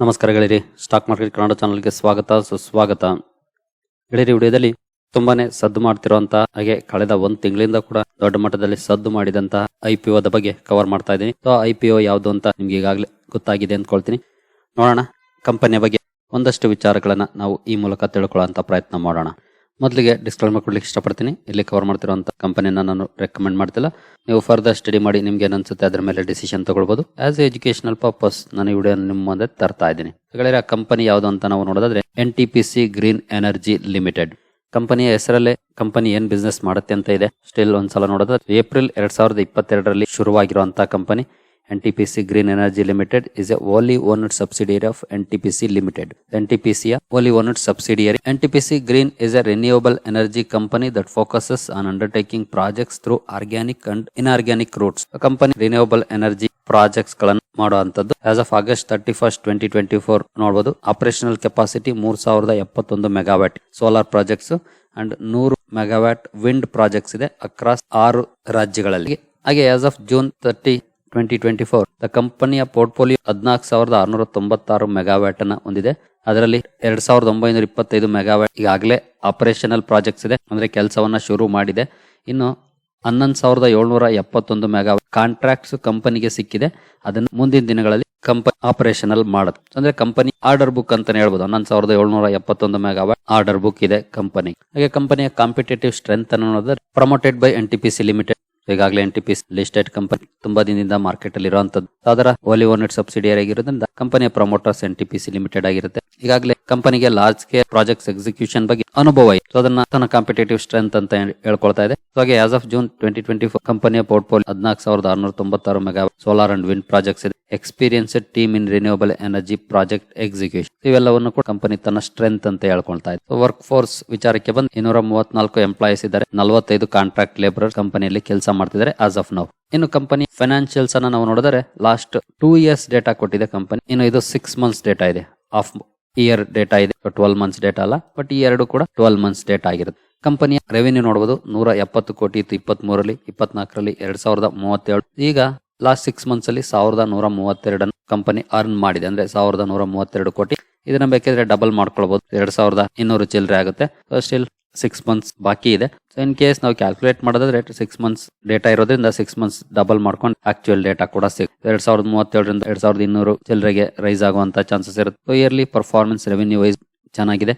ನಮಸ್ಕಾರ ಗೆಳೆಯರಿ. Stock market Kannada ಚಾನಲ್ಗೆ ಸ್ವಾಗತ, ಸುಸ್ವಾಗತ. ಗೆಳೆಯರಿ, ವಿಡಿಯೋದಲ್ಲಿ ತುಂಬಾನೇ ಸದ್ದು ಮಾಡ್ತಿರುವಂತ ಹಾಗೆ ಕಳೆದ ಒಂದ್ ತಿಂಗಳಿಂದ ಕೂಡ ದೊಡ್ಡ ಮಟ್ಟದಲ್ಲಿ ಸದ್ದು ಮಾಡಿದಂತ ಐ ಪಿ ಒದ ಬಗ್ಗೆ ಕವರ್ ಮಾಡ್ತಾ ಇದ್ದೀನಿ. ಸೊ ಐ ಪಿ ಒ ಯಾವುದು ಅಂತ ನಿಮ್ಗೆ ಈಗಾಗಲೇ ಗೊತ್ತಾಗಿದೆ ಅಂದ್ಕೊಳ್ತೀನಿ ನೋಡೋಣ ಕಂಪನಿಯ ಬಗ್ಗೆ ಒಂದಷ್ಟು ವಿಚಾರಗಳನ್ನ ನಾವು ಈ ಮೂಲಕ ತಿಳ್ಕೊಳ್ಳೋ ಪ್ರಯತ್ನ ಮಾಡೋಣ. ಮೊದಲಿಗೆ ಡಿಸ್ಕ್ಲೈಮರ್ ಕೊಡ್ಲಿಕ್ಕೆ ಇಷ್ಟಪಡ್ತೀನಿ. ಇಲ್ಲಿ ಕವರ್ ಮಾಡ್ತಿರುವಂತ ಕಂಪನಿನ ನಾನು ರೆಕಮೆಂಡ್ ಮಾಡ್ತಿಲ್ಲ. ನೀವು ಫರ್ದರ್ ಸ್ಟಡಿ ಮಾಡಿ ನಿಮ್ಗೆ ಏನು ಅನ್ಸುತ್ತೆ ಅದ್ರ ಮೇಲೆ ಡಿಸಿಷನ್ ತಗೊಳ್ಬೋದು. ಆಸ್ ಎಜುಕೇಶನಲ್ ಪರ್ಪಸ್ ನಾನು ಈ ವಿಡಿಯೋ ನಿಮ್ಮ ಮುಂದೆ ತರ್ತಾ ಇದ್ದೀನಿ. ಹಾಗಾದ್ರೆ ಆ ಕಂಪನಿ ಯಾವುದು ಅಂತ ನಾವು ನೋಡೋದಾದ್ರೆ N T P C green energy limited ಕಂಪನಿಯ ಹೆಸರಲ್ಲೇ ಕಂಪನಿ ಏನ್ ಬಿಸ್ನೆಸ್ ಮಾಡುತ್ತೆ ಅಂತ ಇದೆ. ಸ್ಟಿಲ್ ಒಂದ್ಸಲ ನೋಡೋದಾದ್ರೆ ಏಪ್ರಿಲ್ ಎರಡ್ ಸಾವಿರದ ಇಪ್ಪತ್ತೆರಡರಲ್ಲಿ ಶುರುವಾಗಿರುವಂತಹ company N T P C green energy limited is a wholly owned subsidiary of N T P C limited N T P ಸಿಯ wholly owned subsidiary N T P green is a renewable energy company that focuses on undertaking projects through organic and inorganic routes company renewable energy ಪ್ರಾಜೆಕ್ಟ್ಸ್ಗಳನ್ನು ಮಾಡುವಂತದ್ದು as of August thirty first twenty twenty four ನೋಡಬಹುದು operational capacity ಮೂರ್ ಸಾವಿರದ ಎಪ್ಪತ್ತೊಂದು megawatt. Solar projects and ನೂರು megawatt wind projects ಇದೆ across ಆರು ರಾಜ್ಯಗಳಲ್ಲಿ. ಹಾಗೆ as of June thirty twenty twenty four the ಕಂಪನಿಯ ಪೋರ್ಟ್ಫೋಲಿಯೋ ಹದಿನಾಲ್ಕು ಸಾವಿರದ ಆರುನೂರ ತೊಂಬತ್ತಾರು ಮೆಗಾವ್ಯಾಟ್ ಅನ್ನ ಹೊಂದಿದೆ. ಅದರಲ್ಲಿ ಎರಡ್ ಸಾವಿರದ ಒಂಬೈನೂರ ಇಪ್ಪತ್ತೈದು ಮೆಗಾವ್ಯಾಟ್ ಈಗಾಗಲೇ ಆಪರೇಷನಲ್ ಪ್ರಾಜೆಕ್ಟ್ಸ್ ಇದೆ. ಅಂದ್ರೆ ಕೆಲಸವನ್ನ ಶುರು ಮಾಡಿದೆ. ಇನ್ನು ಹನ್ನೊಂದು ಸಾವಿರದ ಏಳ್ನೂರ ಎಪ್ಪತ್ತೊಂದು ಮೆಗಾವ್ಯಾಟ್ ಕಾಂಟ್ರಾಕ್ಟ್ಸ್ ಕಂಪನಿಗೆ ಸಿಕ್ಕಿದೆ. ಅದನ್ನು ಮುಂದಿನ ದಿನಗಳಲ್ಲಿ ಕಂಪನಿ ಆಪರೇಷನಲ್ ಮಾಡುತ್ತೆ ಅಂದ್ರೆ ಕಂಪನಿ ಆರ್ಡರ್ ಬುಕ್ ಅಂತಾನೆ ಹೇಳ್ಬೋದು. ಹನ್ನೊಂದು ಸಾವಿರದ ಏಳ್ನೂರ ಎಪ್ಪತ್ತೊಂದು ಮೆಗಾವ್ಯಾಟ್ ಆರ್ಡರ್ ಬುಕ್ ಇದೆ ಕಂಪನಿ ಹಾಗೆ ಕಂಪನಿಯ competitive strength ಅನ್ನೋದ್ರೆ promoted by N T P C limited ಈಗಾಗಲೇ N T P listed company ತುಂಬಾ ದಿನದಿಂದ ಮಾರ್ಕೆಟ್ ಅಲ್ಲಿ ಇರುವಂತದ್ದು. ಅದರ ಓಲಿ ಓನೆಟ್ ಸಬ್ಸಿಡಿಯರಿ ಆಗಿರೋದ್ರಿಂದ ಕಂಪನಿಯ promoters N T P C limited ಆಗಿರುತ್ತೆ. ಈಗಾಗಲೇ ಕಂಪನಿಗೆ ಲಾರ್ಜ್ ಸ್ಕೇಲ್ ಪ್ರಾಜೆಕ್ಟ್ಸ್ ಎಕ್ಸಿಕ್ಯೂಷನ್ ಬಗ್ಗೆ ಅನುಭವ ಇದೆ. ಅದನ್ನ ತನ್ನ ಕಾಂಪಿಟೇಟಿವ್ ಸ್ಟ್ರೆಂತ್ ಅಂತ ಹೇಳ್- ಹೇಳ್ಕೊಳ್ತಾ ಇದೆ. ಹಾಗೆ as of June twenty twenty four ಕಂಪನಿಯ ಪೋರ್ಟ್ಫೋಲಿಯೋ ಹದಿನಾಲ್ಕು ಸಾವಿರದ ಆರುನೂರ ತೊಂಬತ್ತಾರು mega solar and wind projects ಇದೆ. Experienced team in renewable energy project execution ಇವೆಲ್ಲವನ್ನು ಕೂಡ ಕಂಪನಿ ತನ್ನ ಸ್ಟ್ರೆಂತ್ ಅಂತ ಹೇಳ್ಕೊಳ್ತಾ ಇದೆ. ವರ್ಕ್ ಫೋರ್ಸ್ ವಿಚಾರಕ್ಕೆ ಬಂದು ಇನ್ನೂರ ಮೂವತ್ನಾಲ್ಕು ಎಂಪ್ಲಾಯೀಸ್ ಇದ್ದಾರೆ. ನಲವತ್ತೈದು ಕಾಂಟ್ರಾಕ್ಟ್ ಲೇಬರ್ ಕಂಪನಿಯಲ್ಲಿ ಕೆಲಸ ಮಾಡ್ತಿದ್ದಾರೆ ಆಸ್ ಆಫ್ ನೌ ಇನ್ನು ಕಂಪನಿ ಫೈನಾನ್ಷಿಯಲ್ಸ್ ಅನ್ನ ನಾವು ನೋಡಿದರೆ ಲಾಸ್ಟ್ ಟೂ ಇಯರ್ಸ್ ಡೇಟಾ ಕೊಟ್ಟಿದೆ ಕಂಪನಿ ಇನ್ನು ಇದು ಸಿಕ್ಸ್ ಮಂತ್ಸ್ ಡೇಟಾ ಇದೆ. ಆಫ್ ಇಯರ್ ಡೇಟಾ ಇದೆ. ಟ್ವೆಲ್ ಮಂತ್ಸ್ ಡೇಟಾ ಅಲ್ಲ. ಬಟ್ ಈ ಎರಡು ಕೂಡ ಟ್ವೆಲ್ ಮಂತ್ಸ್ ಡೇಟಾ ಆಗಿರುತ್ತೆ. ಕಂಪನಿಯ ರೆವೆನ್ಯೂ ನೋಡಬಹುದು ನೂರ ಎಪ್ಪತ್ತು ಕೋಟಿ ಇತ್ತು ಇಪ್ಪತ್ತ್ ಮೂರಲ್ಲಿ ಇಪ್ಪತ್ನಾಲ್ಕರಲ್ಲಿ ಎರಡ್ ಸಾವಿರದ ಮೂವತ್ತೇಳು. ಈಗ ಲಾಸ್ಟ್ ಸಿಕ್ಸ್ ಮಂತ್ಸ್ ಅಲ್ಲಿ ಸಾವಿರದ ನೂರ ಮೂವತ್ತೆರಡನ್ನು ಕಂಪನಿ ಅರ್ನ್ ಮಾಡಿದೆ. ಅಂದ್ರೆ ಸಾವಿರದ ನೂರ ಮೂವತ್ತೆರಡು ಕೋಟಿ. ಇದನ್ನ ಬೇಕಿದ್ರೆ ಡಬಲ್ ಮಾಡ್ಕೊಳ್ಬಹುದು ಎರಡ್ ಸಾವಿರದ ಇನ್ನೂರು ಚಿಲ್ಲರೆ ಆಗುತ್ತೆ. ಸ್ಟಿಲ್ ಸಿಕ್ಸ್ ಮಂತ್ಸ್ ಬಾಕಿ ಇದೆ. ಸೊ ಇನ್ ಕೇಸ್ ನಾವು ಕ್ಯಾಲ್ಕುಲೇಟ್ ಮಾಡೋದಾದ್ರೆ ಸಿಕ್ಸ್ ಮಂತ್ಸ್ ಡೇಟಾ ಇರೋದ್ರಿಂದ ಸಿಕ್ಸ್ ಮಂತ್ಸ್ ಡಬಲ್ ಮಾಡ್ಕೊಂಡು ಆಕ್ಚುಯಲ್ ಡೇಟಾ ಕೂಡ ಸಿಕ್ ಎರಡ್ ಸಾವಿರದ ಮೂವತ್ತೇಳರಿಂದ ಎರಡ್ ಸಾವಿರದ ಇನ್ನೂರು ಚಿಲ್ಲರೆಗೆ ರೈಸ್ ಆಗುವಂತ ಚಾನ್ಸಸ್ ಇರುತ್ತೆ. ಇಯರ್ಲಿ ಪರ್ಫಾರ್ಮೆನ್ಸ್ ರೆವೆನ್ಯೂ ವೈಸ್ ಚೆನ್ನಾಗಿದೆ.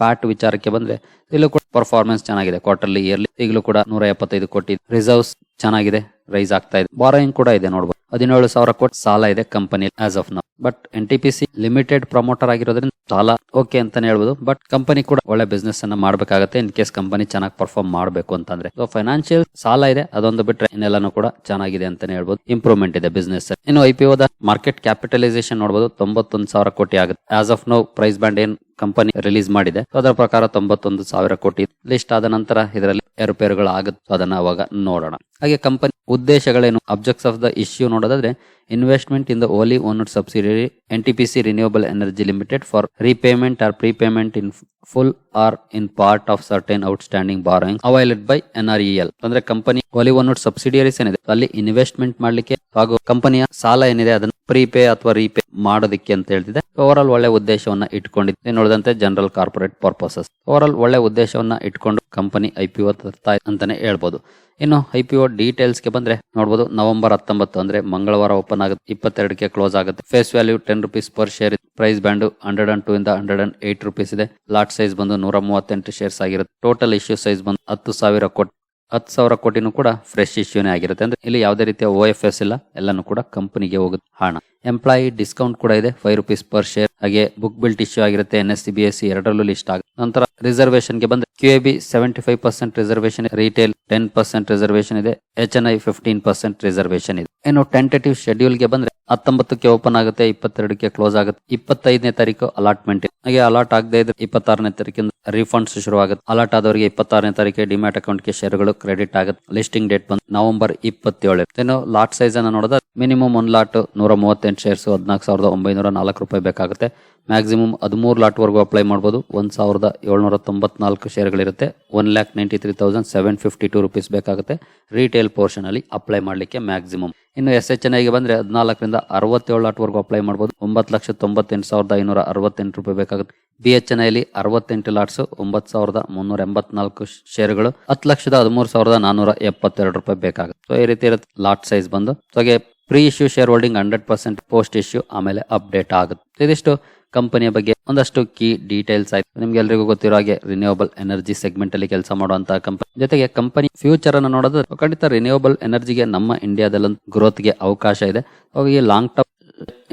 ಪ್ಯಾಟ್ ವಿಚಾರಕ್ಕೆ ಬಂದ್ರೆ, ಇಲ್ಲೂ ಕೂಡ ಪರ್ಫಾರ್ಮೆನ್ಸ್ ಚೆನ್ನಾಗಿದೆ. ಕ್ವಾರ್ಟರ್ಲಿ ಇಯರ್ಲಿ ಈಗಲೂ ಕೂಡ ನೂರ ಎಪ್ಪತ್ತೈದು ಕೋಟಿ ರಿಸರ್ವ್ಸ್ ಚೆನ್ನಾಗಿದೆ ರೈಸ್ ಆಗ್ತಾ ಇದೆ. ಬಾರೋಯಿಂಗ್ ಕೂಡ ಇದೆ ನೋಡಬಹುದು ಹದಿನೇಳು ಸಾವಿರ ಕೋಟಿ ಸಾಲ ಇದೆ company as of now but N T P C limited promoter ಆಗಿರೋದ್ರಿಂದ ಸಾಲ, ಓಕೆ ಅಂತಾನೆ ಹೇಳ್ಬೋದು. ಬಟ್ ಕಂಪನಿ ಕೂಡ ಒಳ್ಳೆ ಬಿಸ್ನೆಸ್ ಅನ್ನ ಮಾಡಬೇಕಾಗುತ್ತೆ. ಇನ್ ಕೇಸ್ ಕಂಪನಿ ಚೆನ್ನಾಗಿ ಪರ್ಫಾರ್ಮ್ ಮಾಡಬೇಕು ಅಂತಂದ್ರೆ. ಸೊ ಫೈನಾನ್ಷಿಯಲ್ ಸಾಲ ಇದೆ. ಅದೊಂದು ಬಿಟ್ರೆ ಇನ್ನೆಲ್ಲಾನು ಕೂಡ ಚೆನ್ನಾಗಿದೆ ಅಂತಾನೆ ಹೇಳ್ಬೋದು. ಇಂಪ್ರೂವ್ಮೆಂಟ್ ಇದೆ ಬಿಸ್ನೆಸ್ ಇನ್ನು ಐ ಒದ ಮಾರ್ಕೆಟ್ ಕ್ಯಾಪಿಟಲೈಸೇಷನ್ ನೋಡಬಹುದು ತೊಂಬತ್ತೊಂದು ಸಾವಿರ ಕೋಟಿ ಆಗುತ್ತೆ. As of now price band ಏನ್ ಕಂಪನಿ ರಿಲೀಸ್ ಮಾಡಿದೆ. ಅದರ ಪ್ರಕಾರ ತೊಂಬತ್ತೊಂದು ಸಾವಿರ ಕೋಟಿ. ಲಿಸ್ಟ್ ಆದ ನಂತರ ಇದರಲ್ಲಿ ಏರುಪೇರುಗಳು ಆಗುತ್ತೆ ಅದನ್ನ ಅವಾಗ ನೋಡೋಣ. ಹಾಗೆ ಕಂಪನಿ ಉದ್ದೇಶಗಳೇನು? ಅಬ್ಜೆಕ್ಟ್ಸ್ ಆಫ್ ದ ಇಶ್ಯೂ ನೋಡೋದಾದ್ರೆ investment in the wholly owner subsidiary N T P C renewable energy limited for repayment or prepayment in full or in part of certain outstanding borrowing availed by N R E L ಅಂದ್ರೆ company wholly owner subsidiaries ಏನಿದೆ? ಅಲ್ಲಿ investment ಮಾಡ್ಲಿಕ್ಕೆ ಹಾಗೂ ಕಂಪನಿಯ ಸಾಲ ಏನಿದೆ ಅದನ್ನು ಪ್ರೀಪೇ ಅಥವಾ ರೀಪೇ ಮಾಡೋದಕ್ಕೆ ಅಂತ ಹೇಳ್ತಿದೆ. ಓವರ್ ಆಲ್ ಒಳ್ಳೆ ಉದ್ದೇಶವನ್ನ ಇಟ್ಕೊಂಡಿದೆ ನೋಡಿದಂತೆ general corporate purposes overall ಒಳ್ಳೆ ಉದ್ದೇಶವನ್ನ ಇಟ್ಕೊಂಡು ಕಂಪನಿ ಐ ಪಿ ತರ್ತಾ ಅಂತಾನೆ ಹೇಳ್ಬೋದು. ಇನ್ನು ಐ ಪಿ ಡೀಟೇಲ್ಸ್ಗೆ ಬಂದ್ರೆ ನೋಡಬಹುದು ನವೆಂಬರ್ ಹತ್ತೊಂಬತ್ತು ಅಂದ್ರೆ ಮಂಗಳವಾರ ಓಪನ್ ಆಗುತ್ತೆ. ಇಪ್ಪತ್ತೆರಡಕ್ಕೆ ಕ್ಲೋಸ್ ಆಗುತ್ತೆ. Face value ten rupees per share price band hundred and two ಇಂದ ಹಂಡ್ರೆಡ್ ಅಂಡ್ ಏಟ್ ರುಪೀಸ್ ಇದೆ. ಲಾಟ್ ಸೈಜ್ ಬಂದು ನೂರ ಮೂವತ್ತೆಂಟು ಶೇರ್ಸ್ ಆಗಿರುತ್ತೆ. ಟೋಟಲ್ ಇಶ್ಯೂ ಸೈಜ್ ಬಂದು ಹತ್ತು ಸಾವಿರ ಕೋಟಿ, ಹತ್ತು ಸಾವಿರ ಕೋಟಿನೂ ಕೂಡ ಫ್ರೆಶ್ ಇಶ್ಯೂನೇ ಆಗಿರುತ್ತೆ. ಅಂದ್ರೆ ಇಲ್ಲಿ ಯಾವುದೇ ರೀತಿಯ ಓ ಎಫ್ ಎಸ್ ಇಲ್ಲ, ಎಲ್ಲಾನು ಕೂಡ ಕಂಪನಿಗೆ ಹೋಗುತ್ತೆ ಹಣ. ಎಂಪ್ಲಾಯಿ ಡಿಸ್ಕೌಂಟ್ ಕೂಡ ಇದೆ ಫೈವ್ ರುಪೀಸ್ ಪರ್ ಶೇರ್ ಹಾಗೆ ಬುಕ್ ಬಿಲ್ಟ್ ಇಶ್ಯೂ ಆಗಿರುತ್ತೆ N S C B S C ಎರಡರಲ್ಲೂ ಲಿಸ್ಟ್ ಆಗುತ್ತೆ. ನಂತರ ರಿಸರ್ವೇಶನ್ಗೆ ಬಂದ್ರೆ Q A B seventy five percent reservation retail ten percent reservation ಇದೆ H N I fifteen percent reservation ಇದೆ. ಇನ್ನು ಟೆಂಟೇಟಿವ್ ಶೆಡ್ಯೂಲ್ಗೆ ಬಂದ್ರೆ ಹತ್ತೊಂಬತ್ತಕ್ಕೆ ಓಪನ್ ಆಗುತ್ತೆ, ಇಪ್ಪತ್ತೆರಡಕ್ಕೆ ಕ್ಲೋಸ್ ಆಗುತ್ತೆ. ಇಪ್ಪತ್ತೈದನೇ ತಾರೀಕು ಅಲಾಟ್ಮೆಂಟ್ ಹಾಗೆ ಅಲಾಟ್ ಆಗದೆ ಇದ್ರೆ ಇಪ್ಪತ್ತಾರನೇ ತಾರೀಕಿಂದ ರೀಫಂಡ್ಸ್ ಶುರು ಆಗುತ್ತೆ ಅಲಾಟ್ ಆದವರಿಗೆ ಇಪ್ಪತ್ತಾರನೇ ತಾರೀಕಿಗೆ ಡಿಮ್ಯಾಟ್ ಅಕೌಂಟ್ಗೆ ಶೇರ್ಗಳು ಕ್ರೆಡಿಟ್ ಆಗುತ್ತೆ. ಲಿಸ್ಟಿಂಗ್ ಡೇಟ್ ಬಂದು ನವೆಂಬರ್ ಇಪ್ಪತ್ತೇಳು. ಇನ್ನು ಲಾಟ್ ಸೈಜ್ ಅನ್ನ ನೋಡಿದ್ರೆ ಮಿನಿಮಮ್ ಒಂದ್ ಲಾಟ್ ನೂರ ಮೂವತ್ತೆಂಟು ಶೇರ್ಸ್ ಹದಿನಾಲ್ಕು ಸಾವಿರದ ಒಂಬೈನೂರ ನಾಲ್ಕು ರೂಪಾಯಿ ಬೇಕಾಗುತ್ತೆ. ಮ್ಯಾಕ್ಸಿಮಮ್ ಹದಿಮೂರು ಲಾಟ್ವರೆಗೂ ಅಪ್ಲೈ ಮಾಡ್ಬೋದು. ಒಂದು ಸಾವಿರದ ಏಳ್ನೂರ ತೊಂಬತ್ನಾಲ್ಕು ಶೇರ್ಗಳಿರುತ್ತೆ one lakh ninety three thousand seven fifty two rupees ಬೇಕಾಗುತ್ತೆ ರಿಟೇಲ್ ಪೋರ್ಷನಲ್ಲಿ ಅಪ್ಲೈ ಮಾಡಲಿಕ್ಕೆ ಮ್ಯಾಕ್ಸಿಮಮ್ ಇನ್ನು ಎಸ್ ಎಚ್ ಎನ್ ಐಗೆ ಬಂದರೆ ಹದಿನಾಲ್ಕರಿಂದ ಅರವತ್ತೇಳು ಲಾಟ್ವರೆಗೂ ಅಪ್ಲೈ ಮಾಡ್ಬೋದು. ಒಂಬತ್ತು ಲಕ್ಷ ತೊಂಬತ್ತೆಂಟು ಸಾವಿರದ ಐನೂರ ಅರವತ್ತೆಂಟು ರೂಪಾಯಿ ಬೇಕಾಗುತ್ತೆ. ಬಿ ಎಚ್ ಎನ್ ಐಲಿ ಅರವತ್ತೆಂಟು ಲಾಟ್ಸ್ ಒಂಬತ್ತು ಸಾವಿರದ ಮುನ್ನೂರ ಎಂಬತ್ನಾಲ್ಕು ಶೇರ್ಗಳು ಹತ್ತು ಲಕ್ಷದ ಹದಿಮೂರು ಸಾವಿರದ ನಾನ್ನೂರ ಎಪ್ಪತ್ತೆರಡು ರೂಪಾಯಿ ಬೇಕಾಗುತ್ತೆ. ಸೊ ಈ ರೀತಿ ಇರುತ್ತೆ ಲಾಟ್ ಸೈಜ್ ಬಂದು. ಸೊ ಹಾಗೆ pre issue share holding hundred percent post issue ಆಮೇಲೆ ಅಪ್ಡೇಟ್ ಆಗುತ್ತೆ. ಇದಿಷ್ಟು ಕಂಪನಿಯ ಬಗ್ಗೆ ಒಂದಷ್ಟು ಕೀ ಡೀಟೇಲ್ಸ್ ಆಯ್ತು. ನಿಮ್ಗೆ ಎಲ್ರಿಗೂ ಗೊತ್ತಿರೋ ಹಾಗೆ ರಿನ್ಯೂವಬಲ್ ಎನರ್ಜಿ ಸೆಗ್ಮೆಂಟ್ ಅಲ್ಲಿ ಕೆಲಸ ಮಾಡುವಂತಹ ಕಂಪನಿ ಜೊತೆಗೆ ಕಂಪನಿ ಫ್ಯೂಚರ್ ಅನ್ನು ನೋಡೋದು ಖಂಡಿತ ರಿನ್ಯೂವಬಲ್ ಎನರ್ಜಿಗೆ ನಮ್ಮ ಇಂಡಿಯಾದಲ್ಲಿ ಗ್ರೋತ್ಗೆ ಅವಕಾಶ ಇದೆ. ಹಾಗೆ ಲಾಂಗ್ ಟರ್ಮ್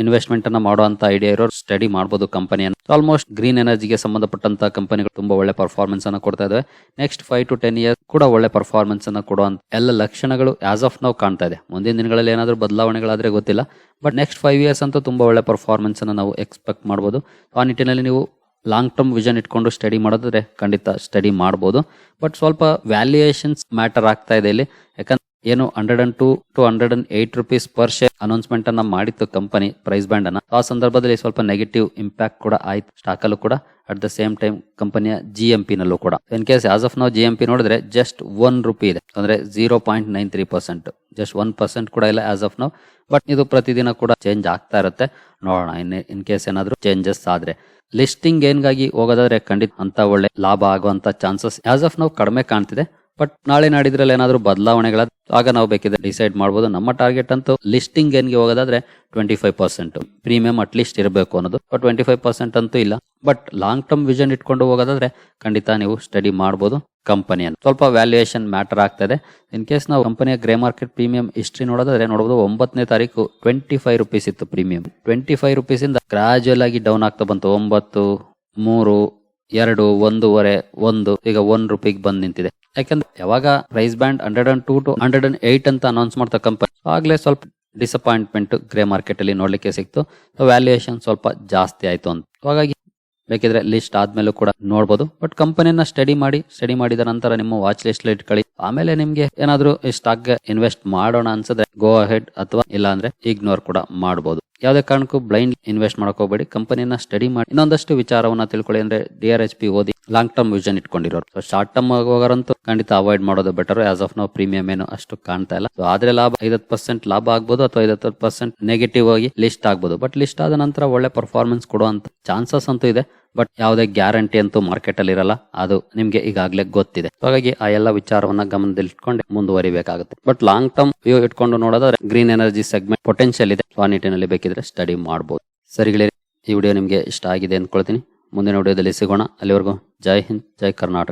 ಇನ್ವೆಸ್ಟ್ಮೆಂಟ್ ಅನ್ನ ಮಾಡುವಂತ ಐಡಿಯಾ ಇರೋರು ಸ್ಟಡಿ ಮಾಡಬಹುದು ಕಂಪನಿಯನ್ನು ಆಲ್ಮೋಸ್ಟ್ ಗ್ರೀನ್ ಎನರ್ಜಿಗೆ ಸಂಬಂಧಪಟ್ಟಂತ ಕಂಪನಿಗಳು ತುಂಬಾ ಒಳ್ಳೆ ಪರ್ಫಾರ್ಮೆನ್ಸ್ ಅನ್ನ ಕೊಡ್ತಾ ಇದಾವೆ. Next five to ten years ಕೂಡ ಒಳ್ಳೆ ಪರ್ಫಾರ್ಮೆನ್ಸ್ ಅನ್ನ ಕೊಡುವಂತ ಎಲ್ಲ ಲಕ್ಷಣಗಳು ಆಸ್ ಆಫ್ ನಾವು ಕಾಣ್ತಾ ಇದೆ. ಮುಂದಿನ ದಿನಗಳಲ್ಲಿ ಏನಾದರೂ ಬದಲಾವಣೆಗಳಾದ್ರೆ ಗೊತ್ತಿಲ್ಲ. ಬಟ್ ನೆಕ್ಸ್ಟ್ ಫೈವ್ ಇಯರ್ಸ್ ಅಂತೂ ತುಂಬಾ ಒಳ್ಳೆ ಪರ್ಫಾರ್ಮೆನ್ಸ್ ಅನ್ನ ನಾವು ಎಕ್ಸ್ಪೆಕ್ಟ್ ಮಾಡಬಹುದು ಆ ನಿಟ್ಟಿನಲ್ಲಿ ನೀವು ಲಾಂಗ್ ಟರ್ಮ್ ವಿಷನ್ ಇಟ್ಕೊಂಡು ಸ್ಟಡಿ ಮಾಡೋದ್ರೆ ಖಂಡಿತ ಸ್ಟಡಿ ಮಾಡಬಹುದು ಬಟ್ ಸ್ವಲ್ಪ ವ್ಯಾಲ್ಯೂಯೇಷನ್ಸ್ ಮ್ಯಾಟರ್ ಆಗ್ತಾ ಇದೆ ಇಲ್ಲಿ. ಯಾಕಂದ್ರೆ ಏನು hundred and two to hundred and eight rupees per share announcement ಅನ್ನ ಮಾಡಿತ್ತು ಕಂಪನಿ ಪ್ರೈಸ್ ಬ್ಯಾಂಡ್ ಅನ್ನ. ಆ ಸಂದರ್ಭದಲ್ಲಿ ಸ್ವಲ್ಪ ನೆಗೆಟಿವ್ ಇಂಪ್ಯಾಕ್ಟ್ ಕೂಡ ಆಯ್ತು ಸ್ಟಾಕ್ ಅಲ್ಲೂ ಕೂಡ. ಅಟ್ ದ ಸೇಮ್ ಟೈಮ್ ಕಂಪನಿಯ ಜಿ ಎಂ ಪಿ ನಲ್ಲೂ ಕೂಡ. ಇನ್ ಕೇಸ್ ಆಸ್ ಆಫ್ ನಾವು ಜಿ ಎಂ ಪಿ ನೋಡಿದ್ರೆ ಜಸ್ಟ್ ಒನ್ ರುಪಿ ಇದೆ. ಅಂದ್ರೆ zero point nine three percent just one percent ಕೂಡ ಇಲ್ಲ ಆಸ್ ಆಫ್ ನಾವು ಬಟ್ ಇದು ಪ್ರತಿದಿನ ಕೂಡ ಚೇಂಜ್ ಆಗ್ತಾ ಇರುತ್ತೆ. ನೋಡೋಣ, ಇನ್ ಕೇಸ್ ಏನಾದರೂ ಚೇಂಜಸ್ ಆದ್ರೆ. ಲಿಸ್ಟಿಂಗ್ ಏನ್ಗಾಗಿ ಹೋಗೋದಾದ್ರೆ ಖಂಡಿತ ಅಂತ ಒಳ್ಳೆ ಲಾಭ ಆಗುವಂತ ಚಾನ್ಸಸ್ ಆಸ್ ಆಫ್ ನಾವು ಕಡಿಮೆ ಕಾಣ್ತಿದೆ. ಬಟ್ ನಾಳೆ ನಾಡಿದ್ರಲ್ಲಿ ಏನಾದರೂ ಬದಲಾವಣೆಗಳ ಆಗ ನಾವು ಬೇಕಿದ್ರೆ ಡಿಸೈಡ್ ಮಾಡ್ಬೋದು. ನಮ್ಮ ಟಾರ್ಗೆಟ್ ಅಂತೂ ಲಿಸ್ಟಿಂಗ್ ಏನ್ಗೆ ಹೋಗೋದಾದ್ರೆ twenty five percent premium at least ಇರಬೇಕು ಅನ್ನೋದು. ಟ್ವೆಂಟಿ ಫೈವ್ ಪರ್ಸೆಂಟ್ ಅಂತೂ ಇಲ್ಲ. ಬಟ್ ಲಾಂಗ್ ಟರ್ಮ್ ವಿಷನ್ ಇಟ್ಕೊಂಡು ಹೋಗೋದಾದ್ರೆ ಖಂಡಿತ ನೀವು ಸ್ಟಡಿ ಮಾಡ್ಬೋದು ಕಂಪನಿಯನ್ನು ಸ್ವಲ್ಪ ವ್ಯಾಲ್ಯೂಯೇಷನ್ ಮ್ಯಾಟರ್ ಆಗ್ತದೆ. ಇನ್ ಕೇಸ್ ನಾವು ಕಂಪನಿಯ ಗ್ರೇ ಮಾರ್ಕೆಟ್ ಪ್ರೀಮಿಯಂ ಹಿಸ್ಟ್ರಿ ನೋಡೋದಾದ್ರೆ ನೋಡಬಹುದು ಒಂಬತ್ತನೇ ತಾರೀಕು ಟ್ವೆಂಟಿ ಫೈವ್ ರುಪೀಸ್ ಇತ್ತು ಪ್ರೀಮಿಯಂ ಟ್ವೆಂಟಿ ಫೈವ್ ರುಪೀಸ್ ಇಂದ ಗ್ರಾಜುಯಲ್ ಆಗಿ ಡೌನ್ ಆಗ್ತಾ ಬಂತು. ಒಂಬತ್ತು, ಮೂರು ಎರಡು, ಒಂದೂವರೆ, ಒಂದು, ಈಗ ಒನ್ ರುಪಿಗೆ ಬಂದ್ ನಿಂತಿದೆ. ಯಾಕಂದ್ರೆ ಯಾವಾಗ price band hundred and two to hundred and eight ಅಂತ ಅನೌನ್ಸ್ ಮಾಡ್ತಾ ಕಂಪನಿ ಆಗ್ಲೇ ಸ್ವಲ್ಪ ಡಿಸಪಾಯಿಂಟ್ಮೆಂಟ್ ಗ್ರೇ ಮಾರ್ಕೆಟ್ ಅಲ್ಲಿ ನೋಡ್ಲಿಕ್ಕೆ ಸಿಕ್ತು. ವ್ಯಾಲ್ಯೂಯೇಷನ್ ಸ್ವಲ್ಪ ಜಾಸ್ತಿ ಆಯ್ತು ಅಂತ. ಹಾಗಾಗಿ ಬೇಕಿದ್ರೆ ಲಿಸ್ಟ್ ಆದ್ಮೇಲೂ ಕೂಡ ನೋಡಬಹುದು ಬಟ್ ಕಂಪನಿನ ಸ್ಟಡಿ ಮಾಡಿ ಸ್ಟಡಿ ಮಾಡಿದ ನಂತರ ನಿಮ್ಮ ವಾಚ್ ಲಿಸ್ಟ್ ಇಟ್ಕೊಳ್ಳಿ. ಆಮೇಲೆ ನಿಮ್ಗೆ ಏನಾದ್ರೂ ಈ ಸ್ಟಾಕ್ ಇನ್ವೆಸ್ಟ್ ಮಾಡೋಣ ಅನ್ಸಿದ್ರೆ ಗೋ ಅಹೆಡ್ ಅಥವಾ ಇಲ್ಲ ಅಂದ್ರೆ ಇಗ್ನೋರ್ ಕೂಡ ಮಾಡಬಹುದು ಯಾವುದೇ ಕಾರಣಕ್ಕೂ ಬ್ಲೈಂಡ್ ಇನ್ವೆಸ್ಟ್ ಮಾಡಕ್ ಹೋಗಬೇಡಿ. ಕಂಪನಿನ ಸ್ಟಡಿ ಮಾಡಿ ಇನ್ನೊಂದಷ್ಟು ವಿಚಾರವನ್ನ ತಿಳ್ಕೊಳ್ಳಿ ಅಂದ್ರೆ ಡಿ ಆರ್ ಎಚ್ ಪಿ ಓದಿ ಲಾಂಗ್ ಟರ್ಮ್ ವಿಷನ್ ಇಟ್ಕೊಂಡಿರೋರು. ಸೊ ಶಾರ್ಟ್ ಟರ್ಮ್ ಹೋಗೋರಂತೂ ಖಂಡಿತ ಅವಾಯ್ಡ್ ಮಾಡೋದು ಬೆಟರ್ ಆಸ್ ಆಫ್ ನಾವು ಪ್ರೀಮಿಯಂ ಏನು ಅಷ್ಟು ಕಾಣ್ತಾ ಇಲ್ಲ. ಸೊ ಆದ್ರೆ ಲಾಭ ಐವತ್ತು ಪರ್ಸೆಂಟ್ ಲಾಭ ಆಗ್ಬೋದು ಅಥವಾ ಐವತ್ತು ಪರ್ಸೆಂಟ್ ನೆಗೆಟಿವ್ ಆಗಿ ಲಿಸ್ಟ್ ಆಗ್ಬೋದು. ಬಟ್ ಲಿಸ್ಟ್ ಆದ ನಂತರ ಒಳ್ಳೆ ಪರ್ಫಾರ್ಮೆನ್ಸ್ ಕೊಡುವಂತ ಚಾನ್ಸಸ್ ಅಂತೂ ಇದೆ. ಬಟ್ ಯಾವುದೇ ಗ್ಯಾರಂಟಿ ಅಂತೂ ಮಾರ್ಕೆಟ್ ಅಲ್ಲಿ ಇರಲ್ಲ. ಅದು ನಿಮ್ಗೆ ಈಗಾಗಲೇ ಗೊತ್ತಿದೆ. ಹಾಗಾಗಿ ಆ ಎಲ್ಲ ವಿಚಾರವನ್ನ ಗಮನದಲ್ಲಿಟ್ಕೊಂಡು ಮುಂದುವರಿಬೇಕಾಗುತ್ತೆ. ಬಟ್ ಲಾಂಗ್ ಟರ್ಮ್ ವ್ಯೂ ಇಟ್ಕೊಂಡು ನೋಡೋದಾದ್ರೆ ಗ್ರೀನ್ ಎನರ್ಜಿ ಸೆಗ್ಮೆಂಟ್ ಪೊಟೆನ್ಷಿಯಲ್ ಇದೆ. ಆ ನಿಟ್ಟಿನಲ್ಲಿ ಬೇಕಿದ್ರೆ ಸ್ಟಡಿ ಮಾಡಬಹುದು ಸರಿಗಳೇ ಈ ವಿಡಿಯೋ ನಿಮ್ಗೆ ಇಷ್ಟ ಆಗಿದೆ ಅಂದ್ಕೊಳ್ತೀನಿ. ಮುಂದಿನ ವಿಡಿಯೋದಲ್ಲಿ ಸಿಗೋಣ. ಅಲ್ಲಿವರೆಗೂ ಜೈ ಹಿಂದ್, ಜೈ ಕರ್ನಾಟಕ.